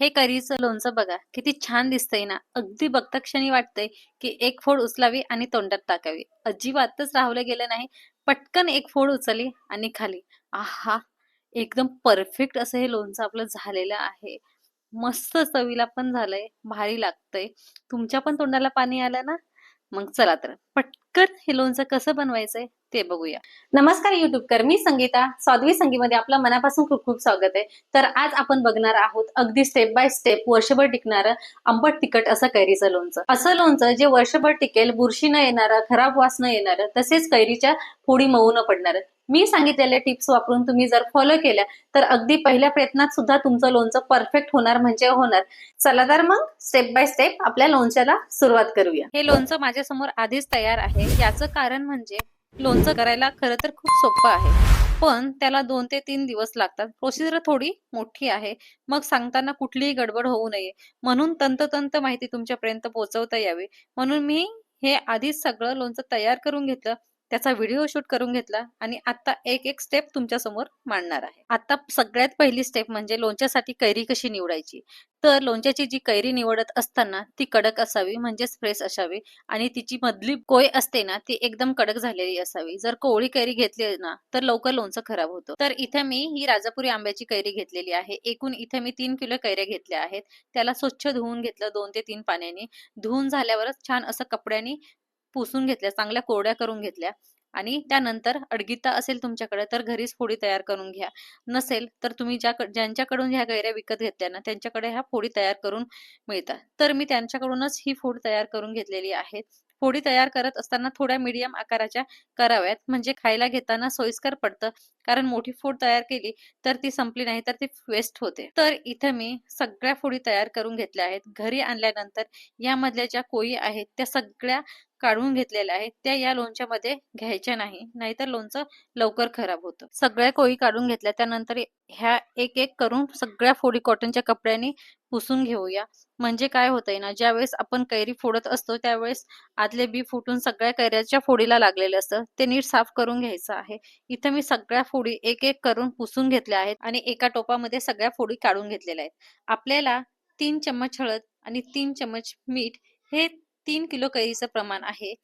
हे करीचं लोणचं बघा किती छान दिसतंय ना. अगदी बघता क्षणी वाटतंय की एक फोड उचलावी आणि तोंडात टाकावी. अजिबातच राहवलं गेलं नाही. पटकन एक फोड उचलली आणि खाली. आहा! एकदम परफेक्ट असं हे लोणचं आपलं झालेलं आहे. मस्त चवीला पण झालंय भारी लागतंय. तुमच्या पण तोंडाला पाणी आलं ना? मग चला तर. पटकन हे लोणचं कसं बनवायचंय? ते बघूया. नमस्कार युट्यूबकर मी संगीता. साध्वी संगीमध्ये आपलं मनापासून खूप खूप स्वागत आहे. तर आज आपण बघणार आहोत अगदी स्टेप बाय स्टेप वर्षभर टिकणारं आंबट तिखट असं कैरीचं लोणचं. असं लोणचं जे वर्षभर टिकेल बुरशी न येणारं खराब वास न येणारं तसेच कैरीच्या फोडी मऊ न पडणार. मी सांगितलेल्या टिप्स वापरून तुम्ही जर फॉलो केल्या तर अगदी पहिल्या प्रयत्नात सुद्धा तुमचं लोणचं परफेक्ट होणार म्हणजे होणार. चला तर मग स्टेप बाय स्टेप आपल्या लोणच्याला सुरुवात करूया. हे लोणचं माझ्यासमोर आधीच तयार आहे. याचं कारण म्हणजे लोणचं करायला खरं तर खूप सोपं आहे. पण त्याला दोन ते तीन दिवस लागतात. प्रोसिजर थोडी मोठी आहे. मग सांगताना कुठलीही गडबड होऊ नये. म्हणून तंतोतंत माहिती तुमच्यापर्यंत पोहोचवता यावी. म्हणून मी हे आधीच सगळं लोणचं तयार करून घेतलं. त्याचा व्हिडिओ शूट करून घेतला आणि आता एक एक स्टेप तुमच्यासमोर मांडणार आहे. आता सगळ्यात पहिली स्टेप म्हणजे लोणच्यासाठी कैरी कशी निवडायची? तर लोणच्याची जी कैरी निवडत असताना ती कडक असावी म्हणजेच फ्रेश असावी आणि तिची मधली कोय असते ना ती एकदम कडक झालेली असावी. जर कोवळी कैरी घेतली ना तर लवकर लोणचं खराब होतं. तर इथे मी ही राजापुरी आंब्याची कैरी घेतलेली आहे. एकूण इथे मी तीन किलो कैऱ्या घेतल्या आहेत. त्याला स्वच्छ धुवून घेतलं दोन ते तीन पाण्याने. धुवून झाल्यावरच छान असं कपड्याने पुसून घेतल्या चांगल्या कोरड्या करून घेतल्या आणि त्यानंतर अडगिता असेल तुमच्याकडे तर घरीच फोडी तयार करून घ्या. नसेल तर तुम्ही ज्या ज्यांच्याकडून ह्या गैऱ्या विकत घेतल्या ना त्यांच्याकडे ह्या फोडी तयार करून मिळतात. तर मी त्यांच्याकडूनच ही फोड तयार करून घेतलेली आहे. फोडी तयार करत असताना थोड्या मीडियम आकाराच्या कराव्यात. म्हणजे खायला घेताना सोयीस्कर पडतं. कारण मोठी फोड तयार केली तर ती संपली नाही तर ती वेस्ट होते. तर इथं मी सगळ्या फोडी तयार करून घेतल्या आहेत. घरी आणल्यानंतर यामधल्या ज्या कोळी आहेत त्या सगळ्या काढून घेतलेल्या आहेत त्या या लोणच्या मध्ये घ्यायच्या नाही. नाहीतर लोणचं लवकर खराब होतं. सगळ्या कोळी काढून घेतल्या त्यानंतर ह्या एक एक करून सगळ्या फोडी कॉटनच्या कपड्यांनी पुसून घेऊया. म्हणजे काय होतंय ना ज्यावेळेस आपण कैरी फोडत असतो त्यावेळेस आदले बी फुटून सगळ्या कैऱ्याच्या फोडीला लागलेले असतं. ते नीट साफ करून घ्यायचं आहे. इथं मी सगळ्या फोडी एक एक करून पुसून घेतल्या आहेत आणि एका टोपामध्ये सगळ्या फोडी काढून घेतलेल्या आहेत. आपल्याला तीन चम्मच हळद आणि तीन चम्मच मीठ हे तीन किलो कैरीचं प्रमाण आहे.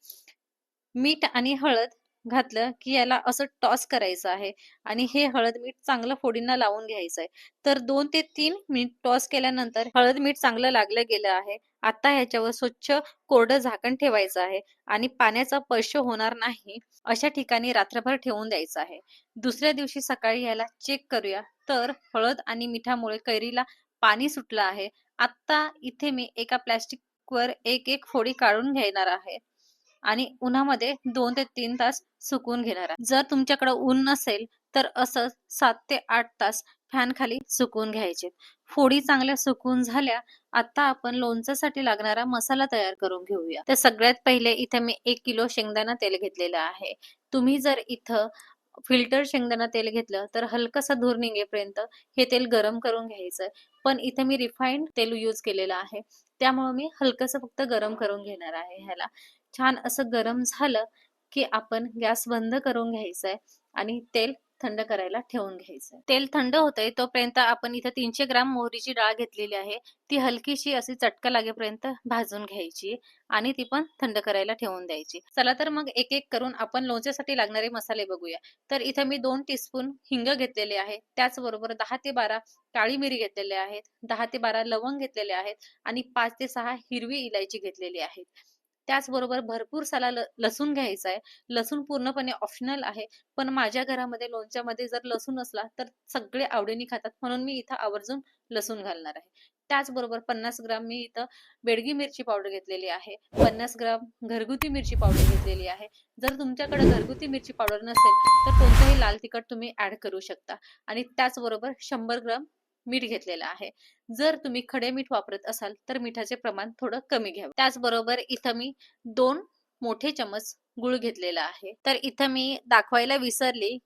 मीठ आणि हळद घातलं की याला असं टॉस करायचं आहे आणि हे हळद मीठ चांगलं फोडींना लावून घ्यायचं आहे. तर दोन ते तीन मिनिट टॉस केल्यानंतर हळद मीठ चांगलं लागलं गेलं आहे. आता ह्याच्यावर स्वच्छ कोरडं झाकण ठेवायचं आहे आणि पाण्याचा स्पर्श होणार नाही अशा ठिकाणी रात्रभर ठेवून द्यायचं आहे. दुसऱ्या दिवशी सकाळी याला चेक करूया. तर हळद आणि मिठामुळे कैरीला पाणी सुटलं आहे. आता इथे मी एका प्लॅस्टिक वर एक एक फोडी काढून घेणार आहे. आणि उन्हामध्ये दोन ते तीन तास सुकून घेणार आहे. जर तुमच्याकडे ऊन नसेल तर असं सात ते आठ तास फॅन खाली सुकून घ्यायचे. फोडी चांगल्या सुकून झाल्या आता आपण लोणच्यासाठी लागणारा मसाला तयार करून घेऊया. तर सगळ्यात पहिले इथे मी एक किलो शेंगदाणा तेल घेतलेलं आहे. तुम्ही जर इथं फिल्टर शेंगदाणा तेल घेतलं तर हलकासा धूर निघेपर्यंत हे तेल गरम करून घ्यायचं. पण इथे मी रिफाईंड तेल यूज केलेलं आहे. त्यामुळे मी हलकसं फक्त गरम करून घेणार आहे ह्याला. छान असं गरम झालं की आपण गॅस बंद करून घ्यायचंय आणि तेल थंड करायला ठेवून घ्यायचं. तेल थंड होतंय तोपर्यंत आपण इथे तीनशे ग्राम मोहरीची डाळ घेतलेली आहे. ती हलकीशी अशी चटका लागेपर्यंत भाजून घ्यायची आणि ती पण थंड करायला ठेवून द्यायची. चला तर मग एक एक करून आपण लोणच्यासाठी लागणारे मसाले बघूया. तर इथे मी दोन टीस्पून हिंग घेतलेले आहे. त्याचबरोबर दहा ते बारा काळी मिरी घेतलेले आहेत. दहा ते बारा लवंग घेतलेले आहेत. आणि पाच ते सहा हिरवी इलायची घेतलेली आहेत. त्याचबरोबर भरपूर साला लसूण घ्यायचा आहे लसूण पूर्णपणे ऑप्शनल आहे. पण माझ्या घरामध्ये लोणच्यामध्ये जर लसूण असला तर सगळे आवडीने खातात. म्हणून मी इथं आवर्जून लसूण घालणार आहे. त्याचबरोबर पन्नास ग्राम मी इथं बेडगी मिरची पावडर घेतलेली आहे. पन्नास ग्राम घरगुती मिरची पावडर घेतलेली आहे. जर तुमच्याकडे घरगुती मिरची पावडर नसेल तर कोणतंही लाल तिखट तुम्ही ऍड करू शकता. आणि त्याचबरोबर शंभर ग्राम मीठ घेतलेलं आहे. जर तुम्ही खडे मीठ वापरत असाल तर मिठाचे प्रमाण थोडं कमी घ्यावं. त्याचबरोबर इथं मी दोन मोठे चमच गुळ घेतलेला आहे. तर इथं मी दाखवायला विसरली.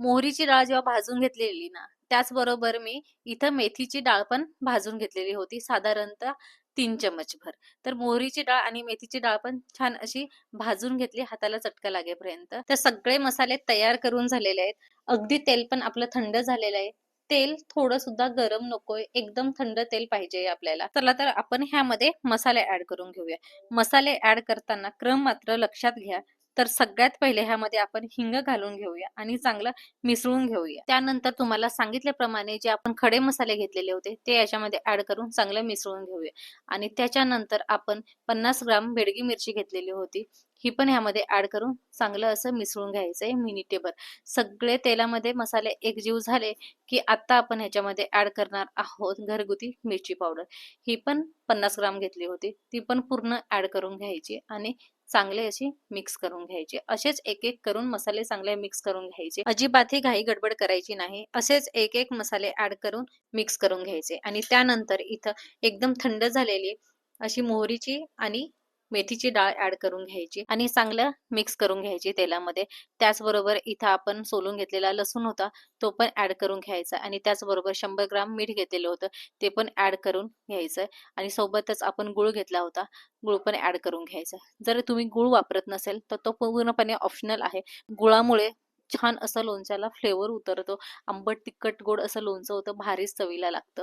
मोहरीची डाळ जेव्हा भाजून घेतलेली ना त्याचबरोबर मी इथं मेथीची डाळ पण भाजून घेतलेली होती साधारणतः तीन चमच भर तर मोहरीची डाळ आणि मेथीची डाळ पण छान अशी भाजून घेतली हाताला चटका लागेपर्यंत. तर सगळे मसाले तयार करून झालेले आहेत. अगदी तेल पण आपलं थंड झालेलं आहे. तेल थोडं सुद्धा गरम नकोय. एकदम थंड तेल पाहिजे आपल्याला. चला तर आपण ह्यामध्ये मसाले ऍड करून घेऊया. मसाले ऍड करताना क्रम मात्र लक्षात घ्या. तर सगळ्यात पहिले ह्यामध्ये आपण हिंग घालून घेऊया आणि चांगलं मिसळून घेऊया. त्यानंतर तुम्हाला सांगितल्याप्रमाणे जे आपण खडे मसाले घेतलेले होते ते याच्यामध्ये ऍड करून चांगलं मिसळून घेऊया. आणि त्याच्यानंतर आपण पन्नास ग्राम बेडगी मिरची घेतलेली होती ही पण ह्यामध्ये ऍड करून चांगलं असं मिसळून घ्यायचंय मिनिटेभर सगळे तेलामध्ये मसाले एकजीव झाले की आता आपण ह्याच्यामध्ये ऍड करणार आहोत घरगुती मिरची पावडर ही पण पन्नास ग्राम घेतली होती ती पण पूर्ण ऍड करून घ्यायची आणि चांगले अशी मिक्स करून घ्यायचे. असेच एक एक करून मसाले चांगले मिक्स करून घ्यायचे. अजिबातही घाई गडबड करायची नाही. असेच एक एक मसाले ऍड करून मिक्स करून घ्यायचे. आणि त्यानंतर इथं एकदम थंड झालेली अशी मोहरीची आणि मेथीची डाळ ऍड करून घ्यायची आणि चांगलं मिक्स करून घ्यायची तेलामध्ये. त्याचबरोबर इथं आपण सोलून घेतलेला लसूण होता तो पण ऍड करून घ्यायचा आणि त्याचबरोबर शंभर ग्राम मीठ घेतलेलं होतं ते पण ऍड करून घ्यायचं आणि सोबतच आपण गुळ घेतला होता गुळ पण ऍड करून घ्यायचा. जर तुम्ही गुळ वापरत नसेल तर तो पूर्णपणे ऑप्शनल आहे. गुळामुळे छान असं लोणच्याला फ्लेवर उतरतो आंबट तिखट गोड असं लोणचं होतं भारीच चवीला लागतं.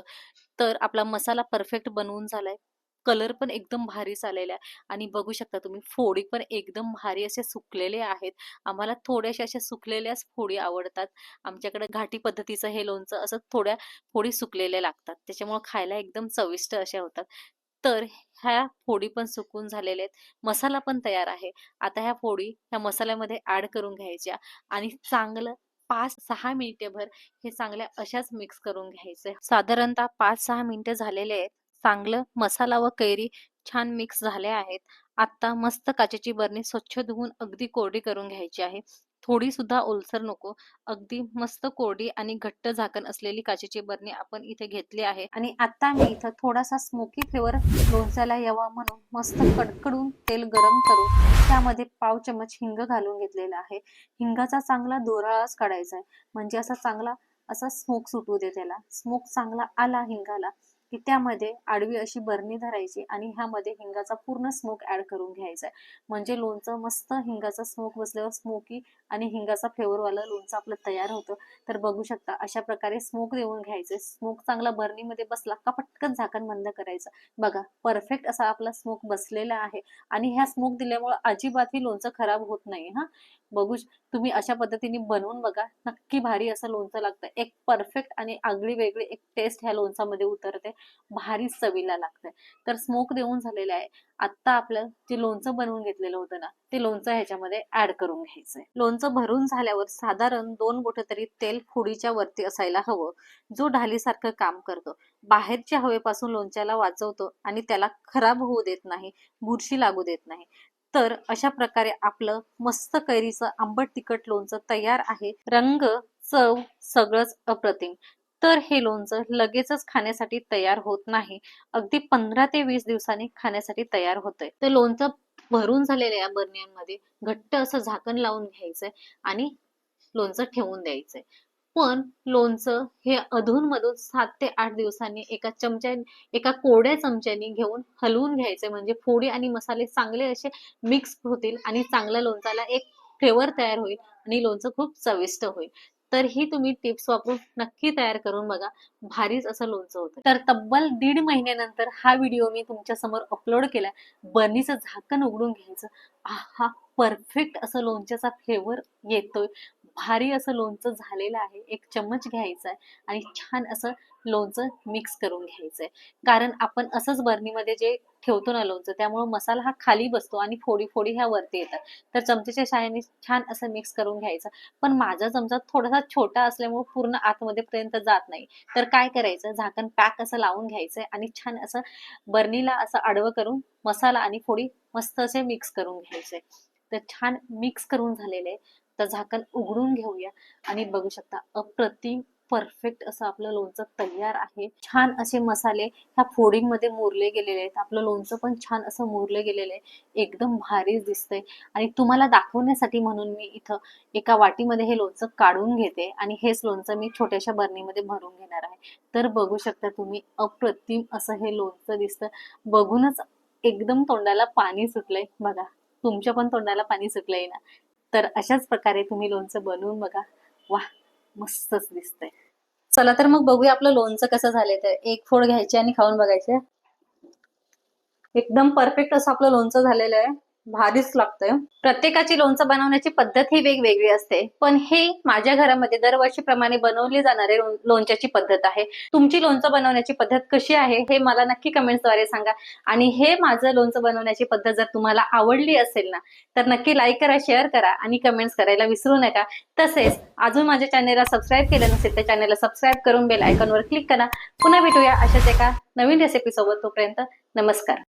तर आपला मसाला परफेक्ट बनवून झालाय. कलर पण एकदम भारी आलेला आहे. आणि बघू शकता तुम्ही फोडी पण एकदम भारी असे सुकलेले आहेत. आम्हाला थोड्याशा अशा सुकलेल्याच फोडी आवडतात. आमच्याकडे घाटी पद्धतीचं हे लोणचं असं थोड्या फोडी सुकलेल्या लागतात. त्याच्यामुळे खायला एकदम चविष्ट अशा होतात. तर ह्या फोडी पण सुकून झालेल्या आहेत. मसाला पण तयार आहे. आता ह्या फोडी ह्या मसाल्यामध्ये ऍड करून घ्यायच्या आणि चांगलं पाच सहा मिनिटेभर हे चांगल्या अशाच मिक्स करून घ्यायचे साधारणतः पाच सहा मिनिटं झालेले आहेत. चांगलं मसाला व कैरी छान मिक्स झाले आहेत. आता मस्त काचेची बरणी स्वच्छ धुवून अगदी कोरडी करून घ्यायची आहे. थोडी सुद्धा ओलसर नको. अगदी मस्त कोरडी आणि घट्ट झाकण असलेली काचेची बरणी आपण इथे घेतली आहे. आणि आता मी इथं थोडासा स्मोकी फ्लेवर लोणच्याला यावा म्हणून मस्त कडकडून तेल गरम करून त्यामध्ये पाव चमच हिंग घालून घेतलेला आहे. हिंगाचा चांगला दोराळाच काढायचा आहे. म्हणजे असा चांगला असा स्मोक सुटू दे त्याला. स्मोक चांगला आला हिंगाला. की त्यामध्ये आडवी अशी बरणी धरायची आणि ह्यामध्ये हिंगाचा पूर्ण स्मोक ऍड करून घ्यायचा आहे. म्हणजे लोणचं मस्त हिंगाचा स्मोक बसल्यावर स्मोकी आणि हिंगाचा फ्लेवरवालं लोणचं आपलं तयार होतं. तर बघू शकता अशा प्रकारे स्मोक देऊन घ्यायचे. स्मोक चांगला बरणीमध्ये बसला का पटकन झाकण बंद करायचं. बघा परफेक्ट असा आपला स्मोक बसलेला आहे. आणि ह्या स्मोक दिल्यामुळे अजिबातही लोणचं खराब होत नाही हा. बघू तुम्ही अशा पद्धतीने बनवून बघा. नक्की भारी असं लोणचं लागतं. एक परफेक्ट आणि आगळी वेगळी एक टेस्ट ह्या लोणचामध्ये उतरते. भारी चवीला लागते. तर स्मोक देऊन झालेलं आहे. आता आपलं जे लोणचं बनवून घेतलेलं होतं ना ते लोणचं ह्याच्यामध्ये ऍड करून घ्यायचंय. लोणचं भरून झाल्यावर साधारण दोन बोट तरी तेल फुडीच्या वरती असायला हवं. जो ढालीसारखं काम करतो. बाहेरच्या हवेपासून लोणच्याला वाचवतो आणि त्याला खराब होऊ देत नाही बुरशी लागू देत नाही. तर अशा प्रकारे आपलं मस्त कैरीचं आंबट तिखट लोणचं तयार आहे. रंग चव सगळंच अप्रतिम. तर हे लोणचं लगेचच खाण्यासाठी तयार होत नाही. अगदी पंधरा ते वीस दिवसांनी खाण्यासाठी तयार होतंय. तर लोणचं भरून झालेल्या या बरण्यांमध्ये घट्ट असं झाकण लावून घ्यायचंय आणि लोणचं ठेवून द्यायचंय. पण लोणचं हे अधून मधून सात ते आठ दिवसांनी एका चमच्या एका कोड्या चमच्यानी घेऊन हलवून घ्यायचे. म्हणजे फोडी आणि मसाले चांगले असे मिक्स होतील आणि चांगल्या लोणचाला एक फ्लेवर तयार होईल आणि लोणचं खूप चविष्ट होईल. तर ही तुम्ही टिप्स वापरून नक्की तयार करून बघा. भारीच असं लोणचं होतं. तर तब्बल दीड महिन्यानंतर हा व्हिडिओ मी तुमच्यासमोर अपलोड केला. बर्नीचं झाकण उघडून घ्यायचं. हा परफेक्ट असं लोणच्याचा फ्लेवर येतोय. भारी असं लोणचं झालेलं आहे. एक चम्मच घ्यायचा आहे आणि छान असं लोणचं मिक्स करून घ्यायचंय. कारण आपण असंच बर्नीमध्ये जे ठेवतो ना लोणचं त्यामुळे मसाला हा खाली बसतो आणि फोडी फोडी ह्या वरती येतात. तर चमचेच्या साहाय्याने छान असं मिक्स करून घ्यायचं. पण माझा चमचा थोडासा छोटा असल्यामुळे पूर्ण आतमध्ये पर्यंत जात नाही. तर काय करायचं? झाकण पॅक असं लावून घ्यायचंय आणि छान असं बर्नीला असं आडवं करून मसाला आणि फोडी मस्त असे मिक्स करून घ्यायचे तर छान मिक्स करून झालेले तर झाकण उघडून घेऊया आणि बघू शकता अप्रतिम परफेक्ट असं आपलं लोणचं तयार आहे. छान असे मसाले ह्या फोडिंगमध्ये मुरले गेलेले आहेत. आपलं लोणचं पण छान असं मुरले गेलेलं आहे. एकदम भारी दिसतंय. आणि तुम्हाला दाखवण्यासाठी म्हणून मी इथं एका वाटीमध्ये हे लोणचं काढून घेते आणि हेच लोणचं मी छोट्याशा बर्नीमध्ये भरून घेणार आहे. तर बघू शकता तुम्ही अप्रतिम असं हे लोणचं दिसतं. बघूनच एकदम तोंडाला पाणी सुटलंय. बघा तुमच्या पण तोंडाला पाणी सुटलंय ना. तर अशाच प्रकारे तुम्ही लोणचं बनवून बघा. वा मस्तच दिसतंय. चला तर मग बघूया आपलं लोणचं कसं झालंय तर. एक फोड घ्यायची आणि खाऊन बघायचे. एकदम परफेक्ट असं आपलं लोणचं झालेलं आहे. भारीच लागतंय. प्रत्येकाची लोणचं बनवण्याची पद्धत ही वेगवेगळी असते. पण हे माझ्या घरामध्ये दरवर्षीप्रमाणे बनवली जाणारे लोणच्याची पद्धत आहे. तुमची लोणचं बनवण्याची पद्धत कशी आहे हे मला नक्की कमेंट्सद्वारे सांगा. आणि हे माझं लोणचं बनवण्याची पद्धत जर तुम्हाला आवडली असेल ना तर नक्की लाईक करा शेअर करा आणि कमेंट्स करायला विसरू नका. तसेच अजून माझ्या चॅनेलला सबस्क्राईब केलं नसेल तर चॅनेलला सबस्क्राईब करून बेल आयकॉनवर क्लिक करा. पुन्हा भेटूया अशाच एका नवीन रेसिपी सोबत तोपर्यंत नमस्कार.